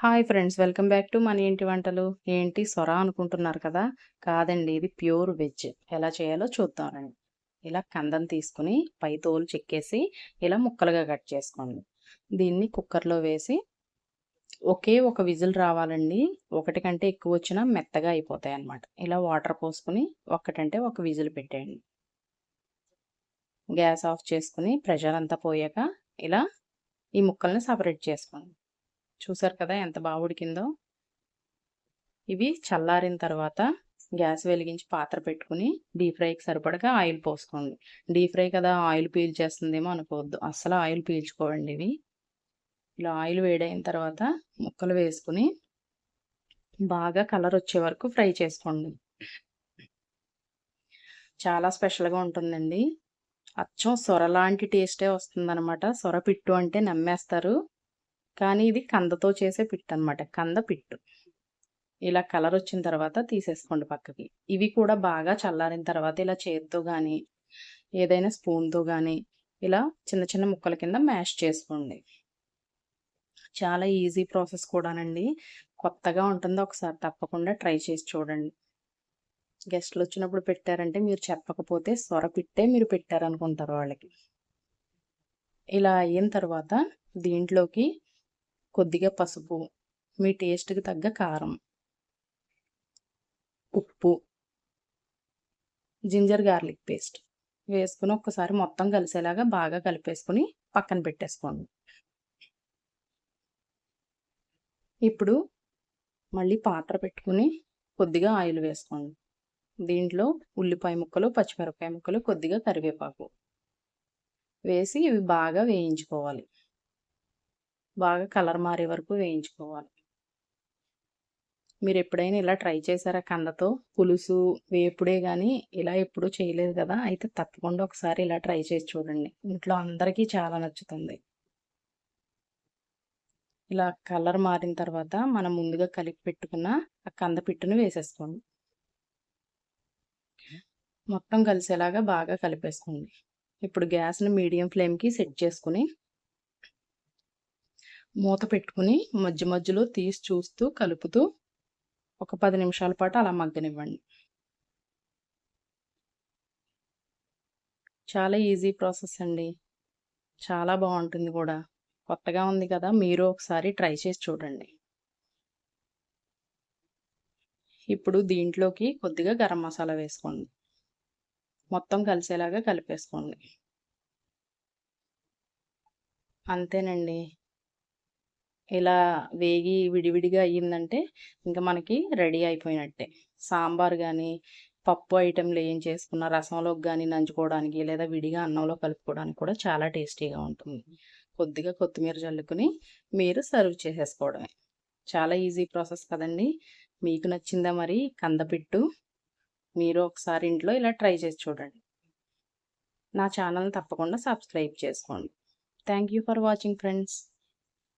Hi friends welcome back to మన ఇంటి వంటలు. ఏంటి సొర అనుకుంటున్నారు కదా? కాదండి ఇది ప్యూర్ వెజ్. ఎలా చేయాలో చూద్దామండి ఇలా కందం తీసుకుని పై తోలు చెక్కేసి ఇలా ముక్కలుగా కట్ చేసుకోండి. దీన్ని కుక్కర్లో వేసి ఒకే ఒక విజిల్ రావాలండి. ఒకటి కంటే ఎక్కువ వచ్చినా మెత్తగా అయిపోతాయి అన్నమాట. ఇలా వాటర్ పోసుకుని ఒక్కటంటే ఒక విజిల్ పెట్టేయండి. గ్యాస్ ఆఫ్ చేసుకుని ప్రెషర్ అంతా పోయాక ఇలా ఈ ముక్కల్ని సపరేట్ చేసుకోండి. చూసారు కదా ఎంత బాగా ఉడికిందో? ఇవి చల్లారిన తర్వాత గ్యాస్ వెలిగించి పాత్ర పెట్టుకుని డీప్ ఫ్రైకి సరిపడగా ఆయిల్ పోసుకోండి. డీప్ ఫ్రై కదా ఆయిల్ పీల్చేస్తుందేమో అనుకోవద్దు. అస్సలు ఆయిల్ పీల్చుకోవండి ఇవి. ఇలా ఆయిల్ వేడైన తర్వాత ముక్కలు వేసుకుని బాగా కలర్ వచ్చే వరకు ఫ్రై చేసుకోండి. చాలా స్పెషల్గా ఉంటుందండి. అచ్చం సొర లాంటి టేస్టే వస్తుందన్నమాట. సొర పిట్టు అంటే నమ్మేస్తారు. కానీ ఇది కందతో చేసే పిట్టు అనమాట కంద పిట్టు. ఇలా కలర్ వచ్చిన తర్వాత తీసేసుకోండి పక్కకి. ఇవి కూడా బాగా చల్లారిన తర్వాత ఇలా చేతితో కానీ ఏదైనా స్పూన్తో కానీ ఇలా చిన్న చిన్న ముక్కల కింద మ్యాష్ చేసుకోండి. చాలా ఈజీ ప్రాసెస్ కూడానండి. కొత్తగా ఉంటుంది ఒకసారి తప్పకుండా ట్రై చేసి చూడండి. గెస్ట్లు వచ్చినప్పుడు పెట్టారంటే మీరు చెప్పకపోతే సొర పిట్టే మీరు పెట్టారనుకుంటారు వాళ్ళకి. ఇలా అయిన తర్వాత దీంట్లోకి కొద్దిగా పసుపు మీ టేస్ట్కి తగ్గ కారం ఉప్పు జింజర్ గార్లిక్ పేస్ట్ వేసుకుని ఒక్కసారి మొత్తం కలిసేలాగా బాగా కలిపేసుకుని పక్కన పెట్టేసుకోండి. ఇప్పుడు మళ్ళీ పాత్ర పెట్టుకుని కొద్దిగా ఆయిల్ వేసుకోండి. దీంట్లో ఉల్లిపాయ ముక్కలు పచ్చిమిరపకాయ ముక్కలు కొద్దిగా కరివేపాకు వేసి ఇవి బాగా వేయించుకోవాలి. బాగా కలర్ మారే వరకు వేయించుకోవాలి. మీరు ఎప్పుడైనా ఇలా ట్రై చేశారా కందతో? పులుసు వేపుడే కానీ ఇలా ఎప్పుడూ చేయలేదు కదా అయితే తప్పకుండా ఒకసారి ఇలా ట్రై చేసి చూడండి. ఇంట్లో అందరికీ చాలా నచ్చుతుంది. ఇలా కలర్ మారిన తర్వాత మనం ముందుగా కలిపి పెట్టుకున్న ఆ కంద పిట్టును వేసేసుకోండి. మొత్తం కలిసేలాగా బాగా కలిపేసుకోండి. ఇప్పుడు గ్యాస్ని మీడియం ఫ్లేమ్కి సెట్ చేసుకుని మూత పెట్టుకుని మధ్య మధ్యలో తీసి చూస్తూ కలుపుతూ ఒక పది నిమిషాల పాటు అలా మగ్గనివ్వండి. చాలా ఈజీ ప్రాసెస్ అండి. చాలా బాగుంటుంది కూడా. కొత్తగా ఉంది కదా మీరు ఒకసారి ట్రై చేసి చూడండి. ఇప్పుడు దీంట్లోకి కొద్దిగా గరం మసాలా వేసుకోండి. మొత్తం కలిసేలాగా కలిపేసుకోండి. అంతేనండి. ఇలా వేగి విడివిడిగా అయ్యిందంటే ఇంకా మనకి రెడీ అయిపోయినట్టే. సాంబార్ కానీ పప్పు ఐటెంలు ఏం చేసుకున్న రసంలోకి కానీ నంచుకోవడానికి లేదా విడిగా అన్నంలో కలుపుకోవడానికి కూడా చాలా టేస్టీగా ఉంటుంది. కొద్దిగా కొత్తిమీర చల్లుకుని మీరు సర్వ్ చేసేసుకోవడమే. చాలా ఈజీ ప్రాసెస్ కదండి. మీకు నచ్చిందా మరి కందపిట్టు? మీరు ఒకసారి ఇంట్లో ఇలా ట్రై చేసి చూడండి. నా ఛానల్ని తప్పకుండా సబ్స్క్రైబ్ చేసుకోండి. Thank you for watching friends.